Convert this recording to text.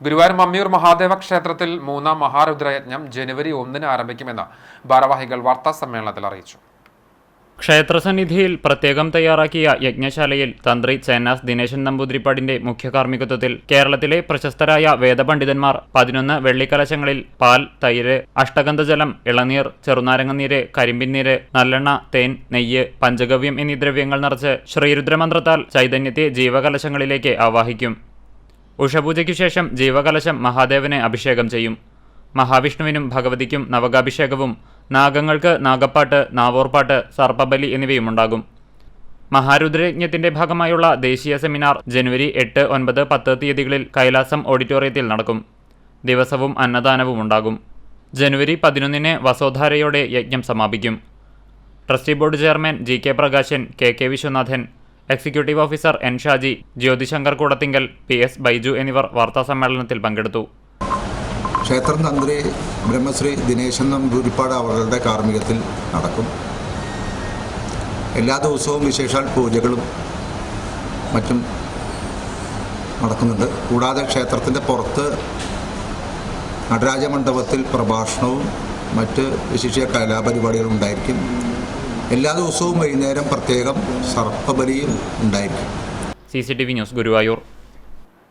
ഗുരുവായൂർ മമ്മിയൂർ മഹാദേവ ക്ഷേത്രത്തിൽ മൂന്നാം മഹാരുദ്രയജ്ഞം ജനുവരി ഒന്നിന് ആരംഭിക്കുമെന്ന് ഭാരവാഹികൾ വാർത്താ സമ്മേളനത്തിൽ അറിയിച്ചു. ക്ഷേത്രസന്നിധിയിൽ പ്രത്യേകം തയ്യാറാക്കിയ യജ്ഞശാലയിൽ തന്ത്രി ചേന്നാസ് ദിനേശൻ നമ്പൂതിരിപ്പാടിന്റെ മുഖ്യ കാർമ്മികത്വത്തിൽ കേരളത്തിലെ പ്രശസ്തരായ വേദപണ്ഡിതന്മാർ പതിനൊന്ന് വെള്ളിക്കലശങ്ങളിൽ പാൽ തൈര് അഷ്ടഗന്ധജലം ഇളനീർ ചെറുനാരങ്ങനീര് കരിമ്പിന്നീര് നല്ലെണ്ണ തേൻ നെയ്യ് പഞ്ചഗവ്യം എന്നീ ദ്രവ്യങ്ങൾ നിറച്ച് ശ്രീരുദ്രമന്ത്രത്താൽ ചൈതന്യത്തെ ജീവകലശങ്ങളിലേക്ക് ആവാഹിക്കും. ഉഷപൂജയ്ക്കു ശേഷം ജീവകലശം മഹാദേവനെ അഭിഷേകം ചെയ്യും. മഹാവിഷ്ണുവിനും ഭഗവതിക്കും നവകാഭിഷേകവും നാഗങ്ങൾക്ക് നാഗപ്പാട്ട് നാവോർപ്പാട്ട് സർപ്പബലി എന്നിവയുമുണ്ടാകും. മഹാരുദ്രയജ്ഞത്തിന്റെ ഭാഗമായുള്ള ദേശീയ സെമിനാർ ജനുവരി എട്ട് ഒൻപത് പത്ത് തീയതികളിൽ കൈലാസം ഓഡിറ്റോറിയത്തിൽ നടക്കും. ദിവസവും അന്നദാനവും ഉണ്ടാകും. ജനുവരി പതിനൊന്നിന് വസോധാരയോടെ യജ്ഞം സമാപിക്കും. Trustee board chairman G K Prakashan K K Viswanathan executive officer N Shaji Jyothishankar Koodathinkal P S Baiju എന്നിവർ വാർത്താസമ്മേളനത്തിൽ പങ്കെടുത്തു. ക്ഷേത്രം തന്ത്രി ബ്രഹ്മശ്രീ ദിനേശൻ നമ്പൂരിപ്പാട് അവരുടെ കാർമ്മികത്തിൽ നടക്കും. എല്ലാ ദിവസവും വിശേഷാൽ പൂജകളും മറ്റും നടക്കുന്നുണ്ട്. കൂടാതെ ക്ഷേത്രത്തിന്റെ പുറത്ത് നടരാജ മണ്ഡപത്തിൽ പ്രഭാഷണവും മറ്റ് വിശിഷ്യ കലാപരിപാടികളും ഉണ്ടായിരിക്കും എല്ലാ ദിവസവും വൈകുന്നേരം പ്രത്യേകം സർപ്പബലിയും ഉണ്ടായിരിക്കും. C C T V news Guruvayur.